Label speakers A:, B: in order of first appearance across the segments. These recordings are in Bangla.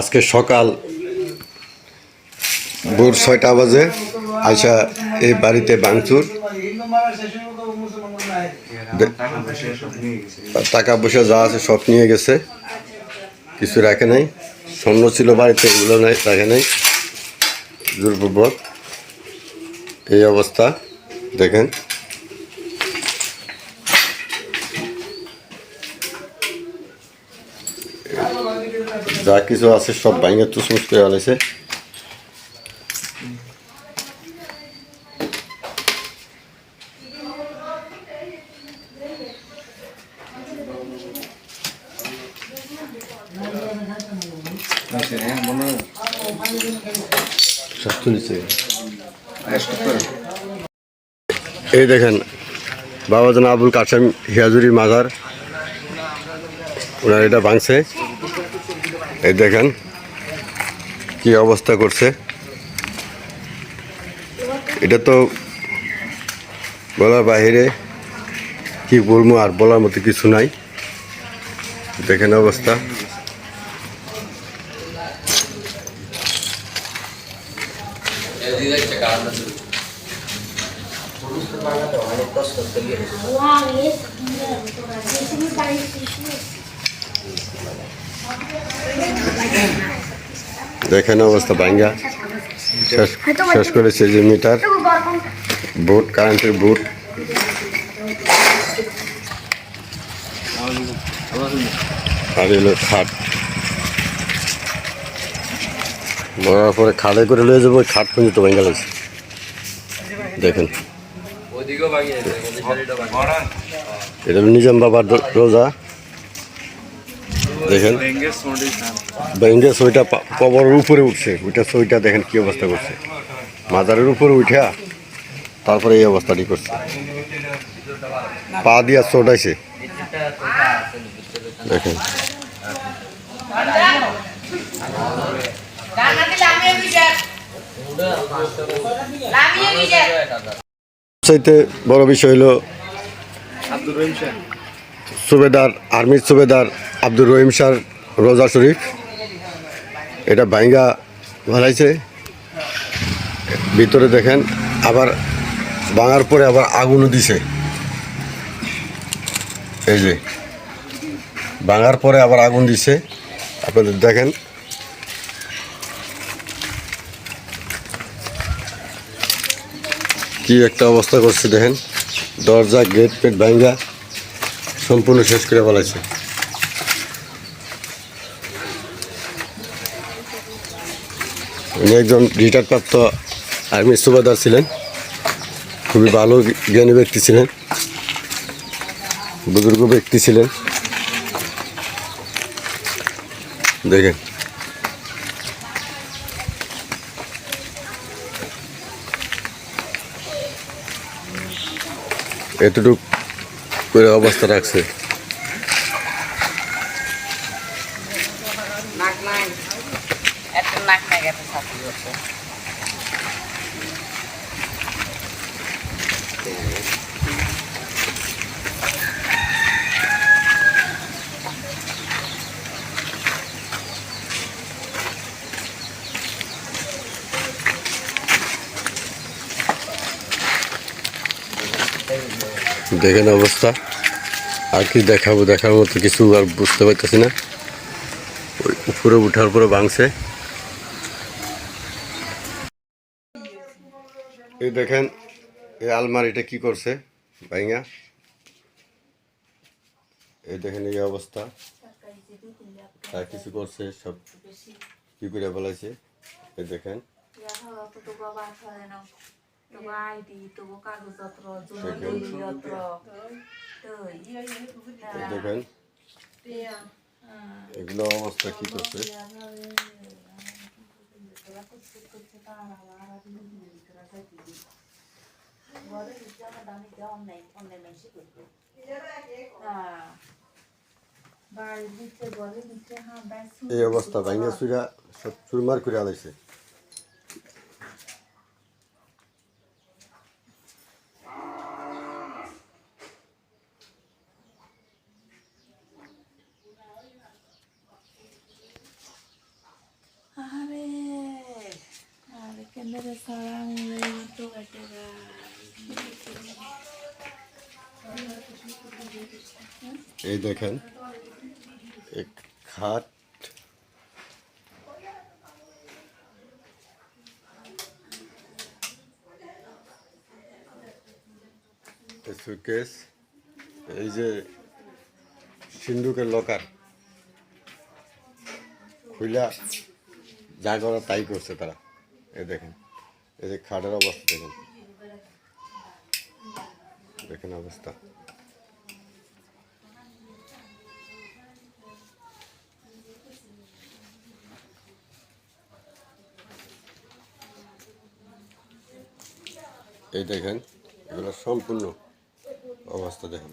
A: আজকে সকাল ভোর ছয়টা বাজে, আইসা এই বাড়িতে বাংচুর টাকা পয়সা যা আছে সব নিয়ে গেছে। কিছু রাখে নাই। স্বর্ণ ছিল বাড়িতে, এগুলো নাই, রাখে নাই। জোরপূর্বক এই অবস্থা, দেখেন। যা কিছু আছে সব ভাঙে তুসমুস করে ফেলেছে। সব তুলেছে। এই দেখেন বাবা বাবাজান আবুল কাসেম হিয়াজুরি মাজার। ওনার এটা ভাঙছে। এই দেখেন কি অবস্থা করছে। এটা তো বলার বাহিরে কি বলব আর বলার মতো কিছু নাই। দেখেন অবস্থা। দেখেন অবস্থা ভাঙ্গা। শেষ শেষ করেছে যে মিটার। বুট কারেন্টের বোট। আর এলো খাট। মরার পরে খাড়ে করে লয়ে যাব খাট পর্যন্ত ভেঙে লাগছে। দেখেন। এটা নিজাম বাবার রোজা। দেখেন। ভেঙে সইটা কবরের উপরে উঠছে। ওইটা সইটা দেখেন কি অবস্থা করছে। মাজারের উপরে উঠা তারপরে এই অবস্থাটি করছে। পা দিয়া চোটাইছে। দেখেন। সবচাইতে বড় বিষয় হলো সুবেদার আর্মির সুবেদার আব্দুর রহিম শাহ রোজা শরীফ। এটা ভাঙ্গা ভালাইছে ভিতরে দেখেন, আবার ভাঙার পরে আবার আগুনও দিছে। এই যে, ভাঙার পরে আবার আগুন দিছে। আপনাদের দেখেন। কি একটা অবস্থা করছে দেখেন। দরজা, গেট পেট ভাঙ্গা সম্পূর্ণ শেষ করে ফেলাইছে। উনি একজন রিটায়ার প্রাপ্ত আর্মি সুবাদার ছিলেন। খুবই ভালো জ্ঞানী ব্যক্তি ছিলেন। বুজুর্গ ব্যক্তি ছিলেন। দেখেন। এতটুক করে অবস্থা রাখছে।
B: নাক নাই। এত নাক নাই এত ছাত্রী
A: দেখেন অবস্থা। আর কি দেখাবো, দেখার মতো কিছু আর বুঝতে পারতেছি না। ওই উপরে উঠার পরে ভাঙছে। এই দেখেন, এই আলমারিটা কি করছে ভাইঙা এই দেখেন এই অবস্থা। আর কিছু করছে, সব কি করে বলাইছে এই দেখেন।
C: না তবু আইডি তবু কাগজপত্র
A: এই দেখেন এগুলো অবস্থা কি করছে
C: হ্যাঁ
A: এই অবস্থা ভাইঙা চুরা সব চুরমার করে আলাইছে
C: అందరూ సలాంతో కట్టగా
A: এই দেখেন খাট সুকেস এই যে সিন্ধুকের লকার খুইলা যা করা তাই করছে তারা। এই দেখেন। যে খাটের অবস্থা দেখেন। দেখেন অবস্থা। এই দেখেন এগুলো সম্পূর্ণ অবস্থা দেখেন।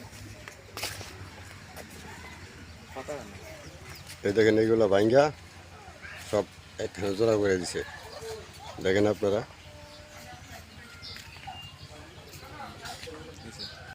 A: এই দেখেন এইগুলো ভাঙ্গা সব একখানে জোড়া করে দিছে। দেখেন আপনারা।